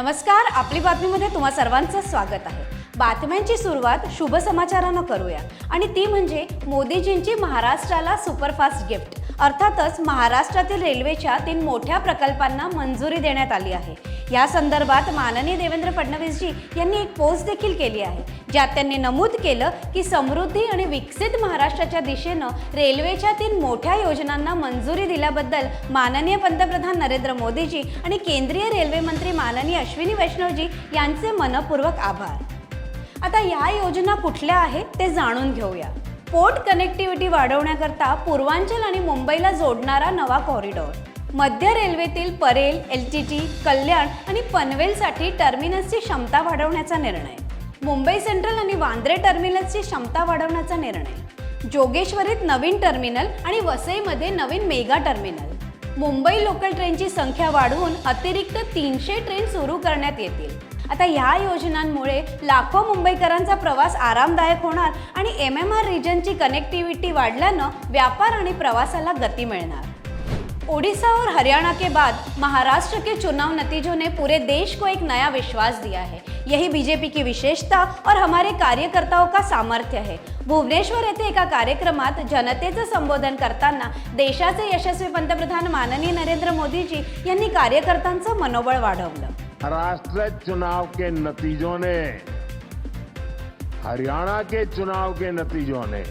नमस्कार आपली बातमीमध्ये तुम्हा सर्वांचं स्वागत आहे. बातम्यांची सुरुवात शुभ समाचारानं करूया. आणि ती म्हणजे मोदीजींची महाराष्ट्राला सुपरफास्ट गिफ्ट. अर्थातच महाराष्ट्रातील रेल्वेच्या तीन मोठ्या प्रकल्पांना मंजुरी देण्यात आली आहे. या संदर्भात माननीय देवेंद्र फडणवीसजी यांनी एक पोस्ट देखील केली आहे ज्यात त्यांनी नमूद केलं की समृद्धी आणि विकसित महाराष्ट्राच्या दिशेनं रेल्वेच्या तीन मोठ्या योजनांना मंजुरी दिल्याबद्दल माननीय पंतप्रधान नरेंद्र मोदीजी आणि केंद्रीय रेल्वे मंत्री माननीय अश्विनी वैष्णवजी यांचे मनपूर्वक आभार. आता या योजना कुठल्या आहेत ते जाणून घेऊया. पोर्ट कनेक्टिव्हिटी वाढवण्याकरता पूर्वांचल आणि मुंबईला जोडणारा नवा कॉरिडॉर. मध्य रेल्वेतील Parel L T T Kalyan आणि पनवेलसाठी टर्मिनसची क्षमता वाढवण्याचा निर्णय. मुंबई सेंट्रल आणि वांद्रे टर्मिनसची क्षमता वाढवण्याचा निर्णय. जोगेश्वरीत नवीन टर्मिनल आणि वसईमध्ये नवीन मेगा टर्मिनल. मुंबई लोकल ट्रेनची संख्या वाढवून अतिरिक्त तीनशे ट्रेन सुरू करण्यात येतील. आता ह्या योजनांमुळे लाखो मुंबईकरांचा प्रवास आरामदायक होणार आणि एम एम आर रिजनची कनेक्टिव्हिटी वाढल्यानं व्यापार आणि प्रवासाला गती मिळणार. ओडिशा और हरियाणा के बाद महाराष्ट्र के चुनाव नतीजों ने पूरे देश को एक नया विश्वास दिया है। यही बीजेपी की विशेषता और हमारे कार्यकर्ताओं का सामर्थ्य है। भुवनेश्वर येथे एका कार्यक्रमात जनतेचं संबोधन करताना देशाचे यशस्वी पंतप्रधान माननीय नरेंद्र मोदीजी यांनी कार्यकर्त्यांचं मनोबळ वाढवलं. राष्ट्र चुनाव के नतीजों ने हरियाणा के चुनाव के नतीजों ने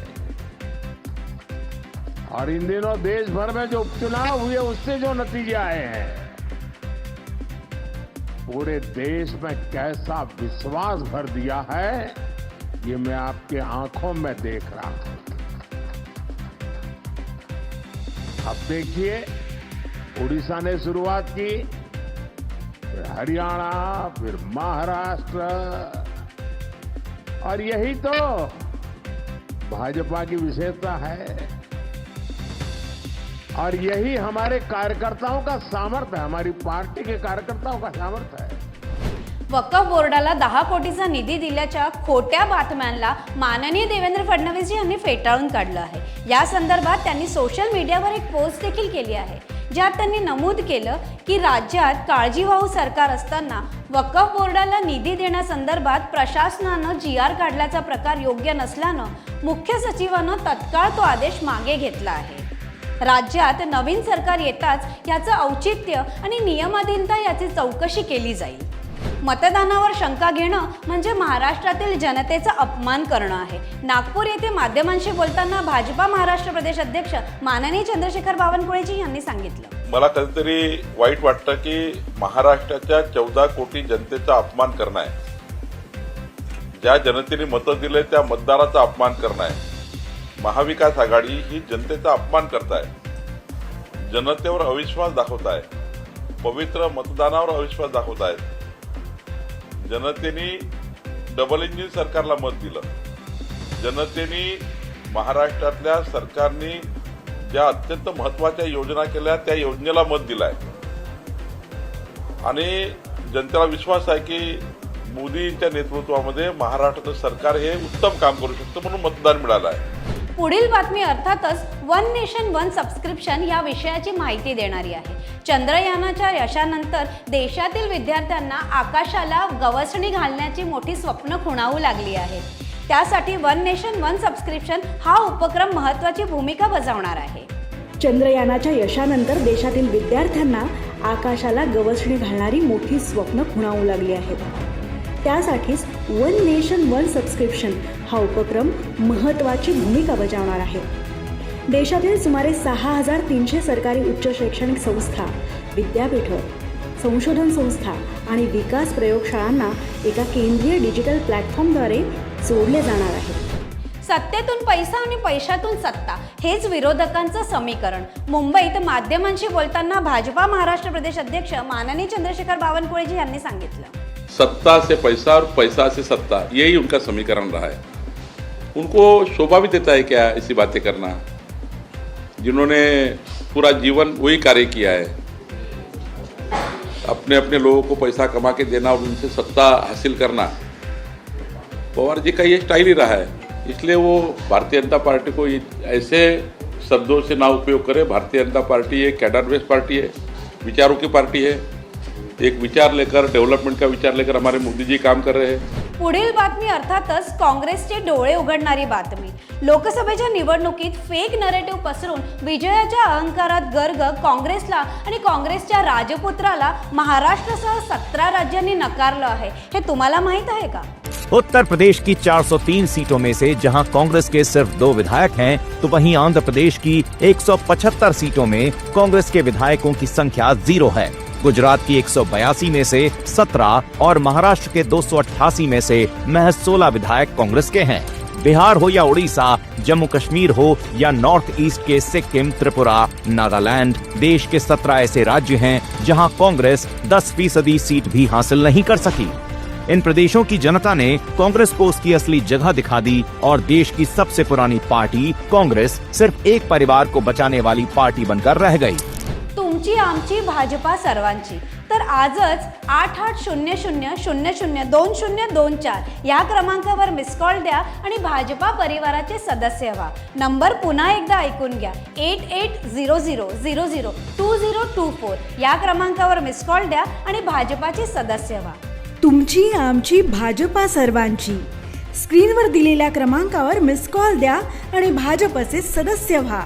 और इन दिनों देश भर में जो उपचुनाव हुए, उससे जो नतीजे आए हैं, पूरे देश में कैसा विश्वास भर दिया है, ये मैं आपके आँखों में देख रहा हूँ। अब देखिए, उड़ीसा ने शुरुआत की। फिर हरियाणा, फिर महाराष्ट्र। और यही तो भाजपा की विशेषता है। और यही हमारे कार्यकर्ताओं का सामर्थ्य है। हमारी पार्टी के कार्यकर्ताओं का सामर्थ्य है। वक्फ बोर्डाला दहा कोटीचा निधी दिल्याच्या खोट्या बातम्यांना माननीय देवेंद्र फडणवीस यांनी फेटाळून काढलं आहे. या संदर्भात त्यांनी सोशल मीडियावर एक पोस्ट देखील केली आहे ज्यात त्यांनी नमूद केलं की राज्यात काळजीवाहू सरकार असताना वक्फ बोर्डाला निधी देण्यासंदर्भात प्रशासनानं जी आर काढल्याचा प्रकार योग्य नसल्यानं मुख्य सचिवानं तत्काळ तो आदेश मागे घेतला आहे. राज्यात नवीन सरकार येताच याचं औचित्य आणि नियमाधीनता याची चौकशी केली जाईल. मतदानावर शंका घेणं म्हणजे महाराष्ट्रातील जनतेचा अपमान करणं आहे. नागपूर येथे माध्यमांशी बोलताना भाजपा महाराष्ट्र प्रदेश अध्यक्ष माननीय चंद्रशेखर बावनकुळेजी यांनी सांगितलं. मला कधीतरी वाईट वाटतं की महाराष्ट्राच्या चौदा कोटी जनतेचा अपमान करणं आहे. ज्या जनतेने मतं दिले त्या मतदाराचा अपमान करणं आहे. महाविकास आघाडी ही जनतेचा अपमान करताय. जनतेवर अविश्वास दाखवत आहे पवित्र मतदानावर अविश्वास दाखवत आहेत जनतेने डबल इंजिन सरकारला मत दिलं. जनतेने महाराष्ट्रातल्या सरकारने ज्या अत्यंत महत्त्वाच्या योजना केल्या त्या योजनेला मत दिलाय. आणि जनतेला विश्वास आहे की मोदींच्या नेतृत्वामध्ये महाराष्ट्राचं सरकार हे उत्तम काम करू शकतं म्हणून मतदान मिळालं आहे. पुढील बातमी अर्थातच वन नेशन वन सबस्क्रिप्शन या विषयाची माहिती देणारी आहे. चंद्रयानाच्या यशानंतर देशातील विद्यार्थ्यांना आकाशाला गवसणी घालण्याची मोठी स्वप्न खुणावू लागली आहेत त्यासाठी वन नेशन वन सबस्क्रिप्शन हा उपक्रम महत्त्वाची भूमिका बजावणार आहे. चंद्रयानाच्या यशानंतर देशातील विद्यार्थ्यांना आकाशाला गवसणी घालणारी मोठी स्वप्न खुणावू लागली आहेत त्यासाठीच वन नेशन वन सबस्क्रिप्शन हा उपक्रम महत्त्वाची भूमिका बजावणार आहे. देशातील सुमारे सहा हजार तीनशे सरकारी उच्च शैक्षणिक संस्था विद्यापीठं संशोधन संस्था आणि विकास प्रयोगशाळांना एका केंद्रीय डिजिटल प्लॅटफॉर्मद्वारे जोडले जाणार आहे. सत्तेतून पैसा आणि पैशातून सत्ता हेच विरोधकांचं समीकरण. मुंबईत माध्यमांशी बोलताना भाजपा महाराष्ट्र प्रदेश अध्यक्ष माननीय चंद्रशेखर बावनकुळेजी यांनी सांगितलं. सत्ता से पैसा और पैसा से सत्ता, यही उनका समीकरण रहा है। उनको शोभा भी देता है क्या ऐसी बातें करना? जिन्होंने पूरा जीवन वही कार्य किया है। अपने अपने लोगों को पैसा कमा के देना और उनसे सत्ता हासिल करना। पवार जी का ये स्टाइल ही रहा है। इसलिए वो भारतीय जनता पार्टी को ऐसे शब्दों से ना उपयोग करे। भारतीय जनता पार्टी एक कैडर बेस्ड पार्टी है, विचारों की पार्टी है। एक विचार लेकर डेवलपमेंट का विचार लेकर हमारे मोदी जी काम कर रहे हैं। पुढील बातमी अर्थातच काँग्रेसचे डोळे उघडणारी बातमी. लोकसभेच्या निवडणुकीत फेक नरेटिव्ह पसरून विजयाच्या अहंकारात गर्ग काँग्रेसला आणि काँग्रेसच्या राजपुत्राला महाराष्ट्रासह सतरा राज्यांनी नकारलं आहे. हे तुम्हाला माहीत आहे का? उत्तर प्रदेश की 403 सीटों में से जहाँ कांग्रेस के सिर्फ़ दो विधायक हैं तो वहीं आंध्र प्रदेश की 175 सीटों में कांग्रेस के विधायकों की संख्या ज़ीरो है। गुजरात की 182 में से 17 और महाराष्ट्र के 288 में से महज 16 विधायक कांग्रेस के हैं। बिहार हो या उड़ीसा, जम्मू कश्मीर हो या नॉर्थ ईस्ट के सिक्किम, त्रिपुरा, नागालैंड, देश के 17 ऐसे राज्य हैं जहाँ कांग्रेस 10 फ़ीसदी सीट भी हासिल नहीं कर सकी। इन प्रदेशों की जनता ने कांग्रेस को उसकी असली जगह दिखा दी और देश की सबसे पुरानी पार्टी कांग्रेस सिर्फ़ एक परिवार को बचाने वाली पार्टी बनकर रह गई। तुमची आमची भाजपा सर्वांची. तर आजच आठ आठ शून्य शून्य शून्य शून्य दोन शून्य दोन चार या क्रमांकावर मिस कॉल द्या आणि भाजपा परिवाराचे सदस्य व्हा. नंबर पुन्हा एकदा ऐकून घ्या. Eight eight zero zero zero zero two zero two four या क्रमांकावर मिस कॉल द्या आणि भाजपाचे सदस्य व्हा. तुमची आमची भाजपा सर्वांची. स्क्रीनवर दिलेल्या क्रमांकावर मिस कॉल द्या आणि भाजपचे सदस्य व्हा.